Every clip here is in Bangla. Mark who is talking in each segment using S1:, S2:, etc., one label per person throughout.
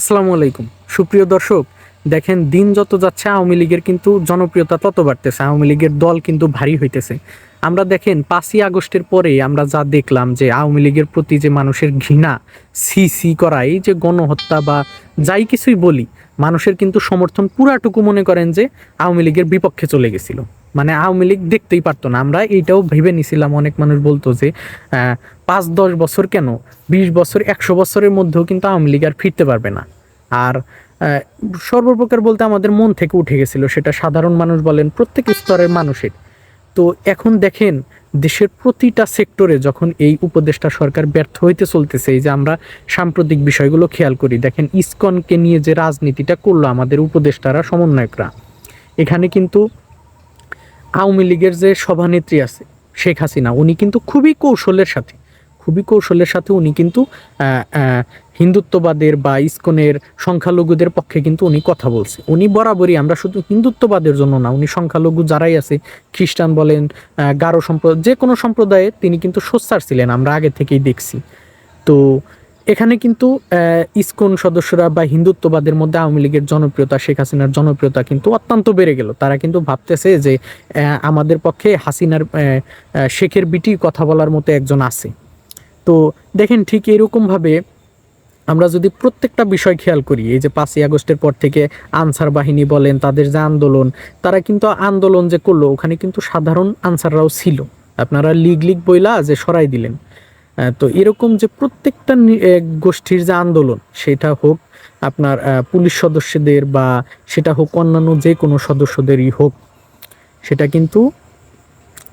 S1: আসসালামু আলাইকুম। সুপ্রিয় দর্শক, দেখেন দিন যত যাচ্ছে, আওয়ামী লীগের কিন্তু জনপ্রিয়তা তত বাড়তেছে। আওয়ামী লীগের দল কিন্তু ভারী হইতেছে। আমরা দেখেন, পাঁচই আগস্টের পরে আমরা যা দেখলাম যে আওয়ামী লীগের প্রতি যে মানুষের ঘৃণা সি সি করা, এই যে গণহত্যা বা যাই কিছুই বলি, মানুষের কিন্তু সমর্থন পুরাটুকু মনে করেন যে আওয়ামী লীগের বিপক্ষে চলে গেছিল। মানে আওয়ামী লীগ দেখতেই পারতো না। আমরা এইটাও ভেবে নিছিলাম, অনেক মানুষ বলতো যে পাঁচ, দশ বছর কেন? বিশ বছর, একশো বছরের মধ্যেও কিন্তু আওয়ামী লীগ আর ফিরতে পারবে না। আর সর্বপ্রকার বলতে আমাদের মন থেকে উঠে গেছিল, সেটা সাধারণ মানুষ বলেন, প্রত্যেক স্তরের মানুষের। তো এখন দেখেন, দেশের প্রতিটা সেক্টরে যখন এই উপদেষ্টা সরকার ব্যর্থ হইতে চলতেছে, এই যে আমরা সাম্প্রতিক বিষয়গুলো খেয়াল করি, দেখেন ইসকনকে নিয়ে যে রাজনীতিটা করল আমাদের উপদেষ্টারা, সমন্বয়করা, এখানে কিন্তু আওয়ামী লীগের যে সভানেত্রী আছে, শেখ হাসিনা, উনি কিন্তু খুবই কৌশলের সাথে, খুবই কৌশলের সাথে উনি কিন্তু হিন্দুত্ববাদের বা ইস্কনের সংখ্যালঘুদের পক্ষে কিন্তু উনি কথা বলছে। উনি বরাবরই, আমরা শুধু হিন্দুত্ববাদের জন্য না, উনি সংখ্যালঘু যারাই আছে, খ্রিস্টান বলেন গারো সম্প্রদায়, যে কোনো সম্প্রদায়ে তিনি কিন্তু সোচ্চার ছিলেন, আমরা আগে থেকেই দেখছি। তো এখানে কিন্তু ইসকন সদস্যরা বা হিন্দুত্ববাদের মধ্যে আওয়ামী লীগের জনপ্রিয়তা, শেখ হাসিনার জনপ্রিয়তা কিন্তু অত্যন্ত বেড়ে গেল। তারা কিন্তু ভাবতেছে যে আমাদের পক্ষে হাসিনার শেখের বিটি কথা বলার মতো একজন আছে। তো দেখেন ঠিক এরকমভাবে আমরা যদি প্রত্যেকটা বিষয় খেয়াল করি, এই যে পাঁচই আগস্টের পর থেকে আনসার বাহিনী বলেন, তাদের যে আন্দোলন, তারা কিন্তু আন্দোলন যে করল, ওখানে কিন্তু সাধারণ আনসাররাও ছিল। আপনারা লিগ লিগ বইলা যে সরাই দিলেন। তো এরকম যে প্রত্যেকটা গোষ্ঠীর যে আন্দোলন, সেটা হোক আপনার পুলিশ সদস্যদের বা সেটা হোক অন্যান্য যে কোনো সদস্যদেরই হোক, সেটা কিন্তু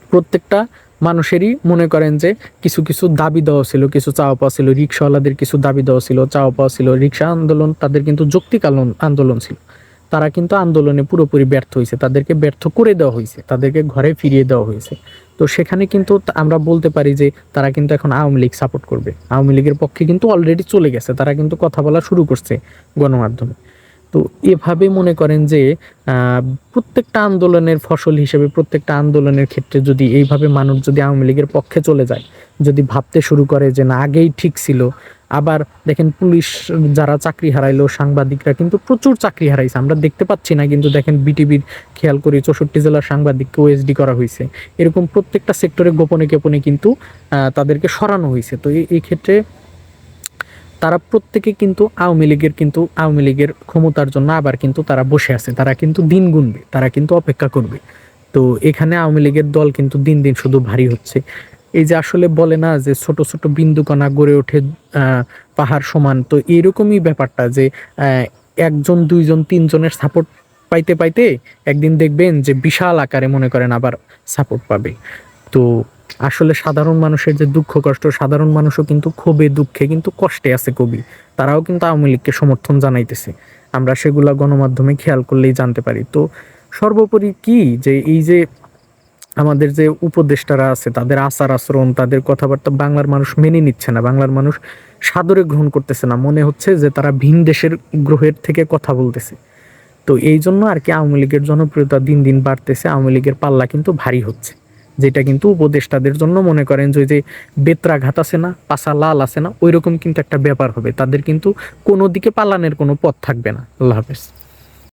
S1: প্রত্যেকটা মানুষেরই মনে করেন যে কিছু কিছু দাবি দেওয়া ছিল, কিছু চাওয়া পাওয়া ছিল, রিক্সাওয়ালাদের কিছু দাবি দেওয়া ছিল, চাওয়া পাওয়া ছিল, রিক্সা আন্দোলন তাদের কিন্তু যৌক্তিক আন্দোলন- আন্দোলন ছিল। তারা কিন্তু আন্দোলনে পুরোপুরি ব্যর্থ হয়েছে। তাদেরকে ব্যর্থ করে দেওয়া হয়েছে। তাদেরকে ঘরে ফিরিয়ে দেওয়া হয়েছে। তো সেখানে কিন্তু আমরা বলতে পারি যে তারা কিন্তু এখন আওয়ামী লীগ সাপোর্ট করবে। আওয়ামী লীগের পক্ষে কিন্তু অলরেডি চলে গেছে। তারা কিন্তু কথা বলা শুরু করছে গণমাধ্যমে। তো এভাবে মনে করেন যে প্রত্যেকটা আন্দোলনের ফসল হিসেবে, প্রত্যেকটা আন্দোলনের ক্ষেত্রে যদি এইভাবে মানুষ যদি আওয়ামী লীগের পক্ষে চলে যায়, যদি ভাবতে শুরু করে যে না, আগেই ঠিক ছিল আবার দেখেন পুলিশ যারা চাকরি হারাইলো, সাংবাদিকরা কিন্তু প্রচুর চাকরি হারাইছে। আমরা দেখতে পাচ্ছি না, কিন্তু দেখেন বিটিভির খেয়াল করি, চৌষট্টি জেলার সাংবাদিককে ওএসডি করা হয়েছে। এরকম প্রত্যেকটা সেক্টরে গোপনে গোপনে কিন্তু তাদেরকে সরানো হয়েছে। তো এই ক্ষেত্রে তারা প্রত্যেকে কিন্তু আওয়ামী লীগের কিন্তু আওয়ামী লীগের ক্ষমতার জন্য আবার কিন্তু তারা বসে আছে। তারা কিন্তু দিন গুনবে, তারা কিন্তু অপেক্ষা করবে। তো এখানে আওয়ামী লীগের দল কিন্তু দিন দিন শুধু ভারী হচ্ছে। এই যে আসলে বলে না যে ছোট ছোট বিন্দুকণা গড়ে ওঠে পাহাড় সমান, তো এরকমই ব্যাপারটা যে একজন, দুইজন, তিনজনের সাপোর্ট পাইতে পাইতে একদিন দেখবেন যে বিশাল আকারে মনে করেন আবার সাপোর্ট পাবে। তো আসলে সাধারণ মানুষের যে দুঃখ কষ্ট, সাধারণ মানুষও কিন্তু ক্ষোভে, দুঃখে, কিন্তু কষ্টে আছে কবি তারাও কিন্তু আওয়ামী লীগকে সমর্থন জানাইতেছে। আমরা সেগুলা গণমাধ্যমে খেয়াল করলেই জানতে পারি। তো সর্বোপরি কি যে এই যে আমাদের যে উপদেষ্টারা আছে, তাদের আচার আচরণ, তাদের কথাবার্তা বাংলার মানুষ মেনে নিচ্ছে না। বাংলার মানুষ সাদরে গ্রহণ করতেছে না। মনে হচ্ছে যে তারা ভিন দেশের গ্রহের থেকে কথা বলতেছে। তো এই জন্য আর কি আওয়ামী লীগের জনপ্রিয়তা দিন দিন বাড়তেছে। আওয়ামী লীগের পাল্লা কিন্তু ভারী হচ্ছে। যেটা কিন্তু উপদেষ্টাদের জন্য মনে করেন যে যে বেত্রাঘাত আছে না পাশা লাল আছে না ওই রকম কিন্তু একটা ব্যাপার হবে। তাদের কিন্তু কোনো দিকে পালানের কোনো পথ থাকবে না। আল্লাহ হাফেজ।